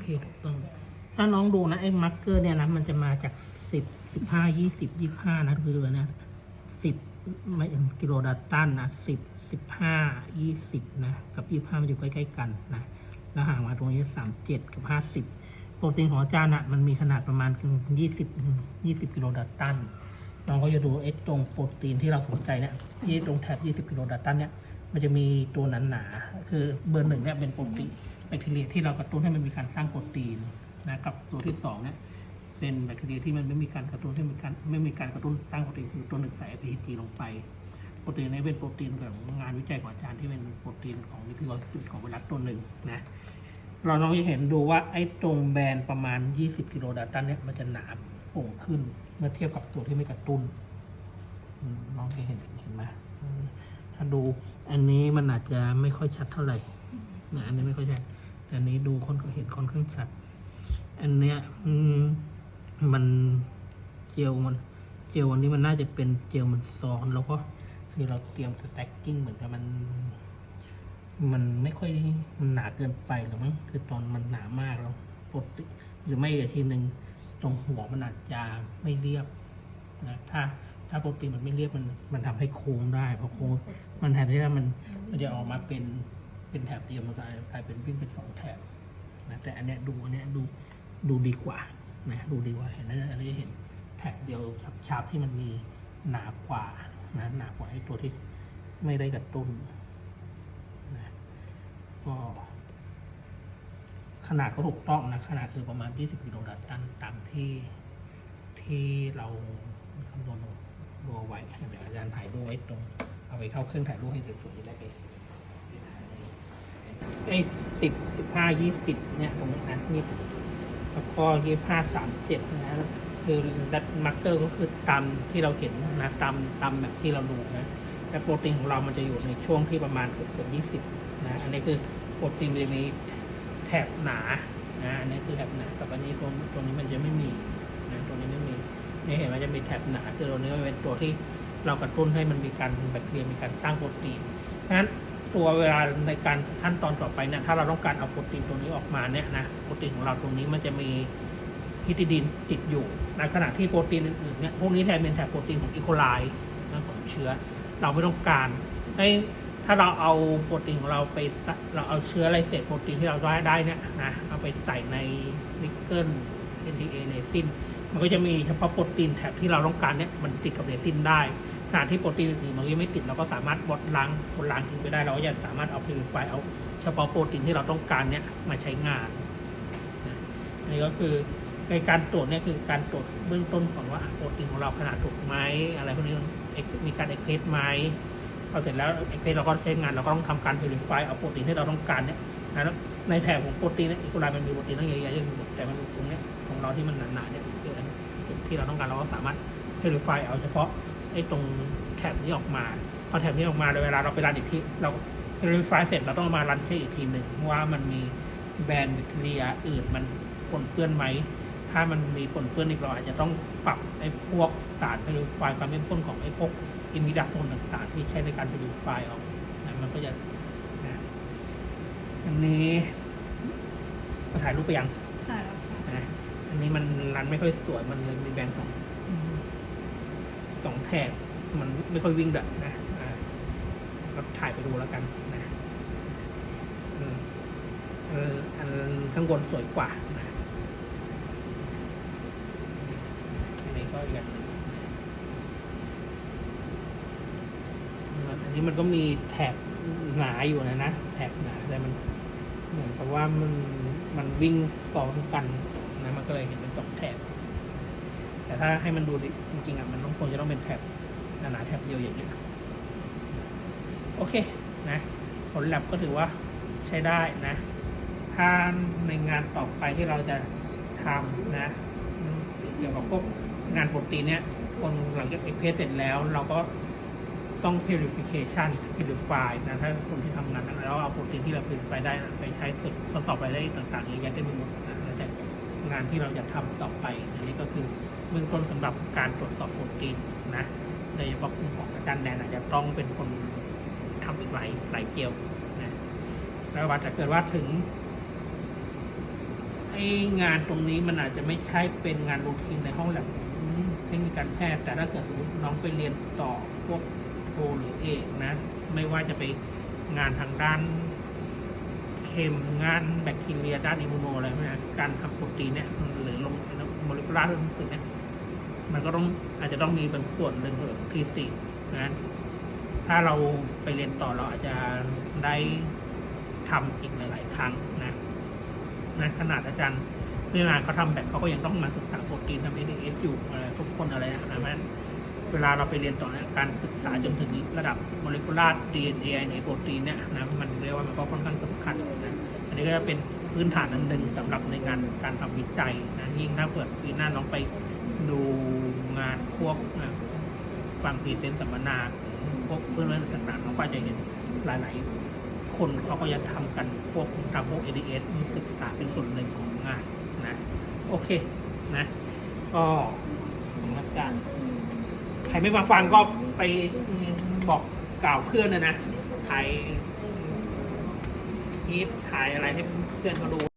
เคถูกต้อง ถ้าน้องดูนะไอ้มาร์กเกอร์เนี่ยนะมันจะมาจากสิบสิบห้ายี่สิบยี่ห้านะคือนะสิบไม่กิโลดัตตันนะสิบสิบห้ายี่สิบนะกับยี่ห้ามันอยู่ใกล้ๆกันนะแล้วห่างมาตรงนี้สามเจ็ดกับห้าสิบโปรตีนของอาจารย์อะมันมีขนาดประมาณยี่สิบยี่สิบกิโลดัตตันน้องก็จะดูไอ้ตรงโปรตีนที่เราสนใจเนี่ยที่ตรงแถบยี่สิบกิโลดัตตันเนี่ย มันจะมีตัวหนาๆคือเบอร์หนึ่งเนี่ยเป็นโปรตีนแบคทีเรียที่เรากระตุ้นให้มันมีการสร้างโปรตีนนะกับตัวที่สองเนี่ยเป็นแบคทีเรียที่มันไม่มีการกระตุ้นที่มีการไม่มีการกระตุ้นสร้างโปรตีนคือตัวหนึ่งใส่ APG ลงไปโปรตีนนี้เป็นโปรตีนของงานวิจัยของอาจารย์ที่เป็นโปรตีนของนิวคลีโอซิดของไวรัสตัวหนึ่งนะเราลองจะเห็นดูว่าไอ้ตรงแบนประมาณ 20 กิโลดัลตันเนี่ยมันจะหนาโป่งขึ้นเมื่อเทียบกับตัวที่ไม่กระตุ้นอืมน้องจะเห็นเห็นไหมอืม ถ้าดูอันนี้มันอาจจะไม่ค่อยชัดเท่าไหร่นะอันนี้ไม่ค่อยชัดแต่อันนี้ดูคนก็เห็นค่อนข้างชัด อันเนี้ยมันเจลมันเจลอันนี้มันน่าจะเป็นเจลมันซ้อนแล้วก็คือเราเตรียมสแต็กกิ้งเหมือนกับมัน มันไม่ค่อยมันหนาเกินไปหรือมั้งคือตอนมันหนามากแล้วปกติหรือไม่อีกทีหนึ่งตรงหัวมันอาจจะไม่เรียบนะถ้า ถ้าโปกติมันไม่เรียบมันมันทำให้โค้งได้เพราะโค้งมันแทนที่ว่ามันมันจะออกมาเป็นเป็นแถบเดียวมันกลายกลายเป็นวิ่งเป็นสองแถบนะแต่อันเนี้ยดูอันเนี้ยดูดูดีกว่านะดูดีกว่าเห็นไหมอันนี้เห็นแท็กเดียวชาบๆที่มันมีหนากว่านะหนากว่าไอ้ตัวที่ไม่ได้กระตุ้นนะก็ขนาดก็ถูกต้องนะขนาดคือประมาณ 20กิโลดัตตันตามที่ที่เราคำนวณดูเอาไว้เดี๋ยวอาจารย์ถ่ายรูปไว้ตรง เอาไปเข้าเครื่องถ่ายรูปให้สวยๆจะได้ไปไอ้สิบสิบห้ายี่สิบเนี่ยตรงนี้นะนี่แล้วก็ยี่ห้าสามเจ็ดนะคือดัตมาร์เกอร์ก็คือตามที่เราเห็นนะตามตามแบบที่เราดูนะแต่โปรตีนของเรามันจะอยู่ในช่วงที่ประมาณเกือบเกือบยี่สิบนะอันนี้คือโปรตีนมันจะมีแถบหนานะอันนี้คือแถบหนากับอันนี้ตรงตรงนี้มันจะไม่มีนะตรงนี้ไม่มี นี่เห็นมันจะมีแถบหนาคือตัวนี้มันเป็นตัวที่เรากระตุ้นให้มันมีการแบคทีเรียมีการสร้างโปรตีนเพราะฉะนั้นตัวเวลาในการขั้นตอนต่อไปเนี่ยถ้าเราต้องการเอาโปรตีนตัวนี้ออกมาเนี่ยนะโปรตีนของเราตรงนี้มันจะมีฮิติดินติดอยู่ในขณะที่โปรตีนอื่นๆเนี่ยพวกนี้แทนเป็นแถบโปรตีนของอีโคไลนะของเชื้อ เราไม่ต้องการให้ถ้าเราเอาโปรตีนของเราไปเราเอาเชื้อไรเศษโปรตีนที่เราได้ได้เนี่ยนะเอาไปใส่ในนิกเกิล NDA เรซิน มันก็จะมีเฉพาะโปรตีนแถบที่เราต้องการเนี่ยมันติดกับเรซินได้ขณะที่โปรตีนอื่นมันยังไม่ติดเราก็สามารถบดล้างบดล้างทิ้งไปได้เราก็จะสามารถเอาพิลิฟายเอาเฉพาะโปรตีนที่เราต้องการเนี่ยมาใช้งานนี่ก็คือในการตรวจเนี่ยคือการตรวจเบื้องต้นก่อนว่าโปรตีนของเราขนาดถูกไหมอะไรพวกนี้มีการเอ็กเพสไหมพอเสร็จแล้วเอ็กเพสเราก็ใช้งานเราก็ต้องทำการพิลิฟายเอาโปรตีนที่เราต้องการเนี่ยนะในแถบของโปรตีนเนี่ยอีกคนมันมีโปรตีนตั้งเยอะแยะอยู่หมดแต่มันตรงเนี้ย ของเราที่มันหนาๆเนี่ยคืออันที่เราต้องการเราก็สามารถพิลิฟายเอาเฉพาะไอ้ตรงแถบนี้ออกมา พอแถบนี้ออกมาเวลาเราไปรันอีกทีเรารีไฟเสร็จเราต้องมารันเช็คอีกทีหนึ่งว่ามันมีแบนด์แบคทีเรียอื่นมันปนเปื้อนไหม ถ้ามันมีปนเปื้อนอีกเราอาจจะต้องปรับไอ้พวกสารพิลิฟายความเข้มข้นของไอ้พวกอิมิดาโซนต่างๆ ที่ใช้ในการพิลิฟายออกนะมันก็จะนะอันนี้ถ่ายรูปไปยัง ถ่ายแล้วค่ะ นะ อันนี้มันรันไม่ค่อยสวยมันเลยมีแบนสองสองแถบมันไม่ค่อยวิ่งดักนะอ่าก็ถ่ายไปดูแล้วกันนะอันข้างบนสวยกว่านะอันนี้ก็อีกอันหนึ่งอันนี้มันก็มีแถบหนาอยู่นะนะแถบหนาแต่มันเหมือนกับว่ามันมันวิ่งซ้อนกัน ก็เลยเห็นเป็นสองแถบ แต่ถ้าให้มันดูจริงๆอะมันต้องควรจะต้องเป็นแถบหนาๆแถบเดียวอย่างนี้ยโอเคนะผลแลบก็ถือว่าใช้ได้นะ ถ้าในงานต่อไปที่เราจะทำนะเกี่ยวกับพวกงานโปรตีนเนี่ยคนหลังจากเอ็กเพรสเสร็จแล้วเราก็ต้อง purification purify นะถ้าคนที่ทำงานนั้นแล้วเอาโปรตีนที่เรา purify ได้ไปใช้ทดสอบไปได้ต่างๆเยอะแยะเต็มไปหมดนะ งานที่เราจะทำต่อไป อันนี้ก็คือเบื้องต้นสำหรับการตรวจสอบโปรตีนนะโดยเฉพาะกลุ่มของอาจารย์แดนอาจจะต้องเป็นคนทำอีกหลายหลายเจลนะแล้วว่าถ้าเกิดว่าถึงไอ้งานตรงนี้มันอาจจะไม่ใช่เป็นงานรูทีนในห้องแลบเทคนิคการแพทย์แต่ถ้าเกิดสมมติน้องไปเรียนต่อพวกโทหรือเอกนะ ไม่ว่าจะไปงานทางด้าน มงานแบคทีเรียด้านอิมมูโนอะไรพวกนี้การทำโปรตีนเนี่ยหรือลงโมเลกุลาร์เรื่องสิ่งเนี่ยมันก็ต้องอาจจะต้องมีบางส่วนหนึ่งแบบทีสินะถ้าเราไปเรียนต่อเราอาจจะได้ทำอีกหลาย ๆ ครั้งนะนะขนาดอาจารย์พิจารณาเขาทำแบบเขาก็ยังต้องมาศึกษาโปรตีนทำเอเอสอยู่อะไรทุกคนอะไรนะนะมัน เวลาเราไปเรียนต่อเนี่ยการศึกษาจนถึงระดับโมเลกุลาร์ DNA ในโปรตีนเนี่ยนะมันเรียกว่ามันก็ค่อนข้างสำคัญนะอันนี้ก็จะเป็นพื้นฐานอันหนึ่งสำหรับในงานการทำวิจัยนะยิ่งถ้าเกิดปีหน้าน้องไปดูงานพวกนะฟังพรีเซนต์สัมมนาของพวกเพื่อนๆต่างๆน้องก็จะเห็นหลายๆ คนเขาก็จะทำกันพวกทำพวก ADS ศึกษาเป็นส่วนหนึ่งของงานนะโอเคนะก็ของนักการ ใครไม่มาฟังก็ไปบอกกล่าวเพื่อนนะนะถ่ายคลิปถ่ายอะไรให้เพื่อนเขาดู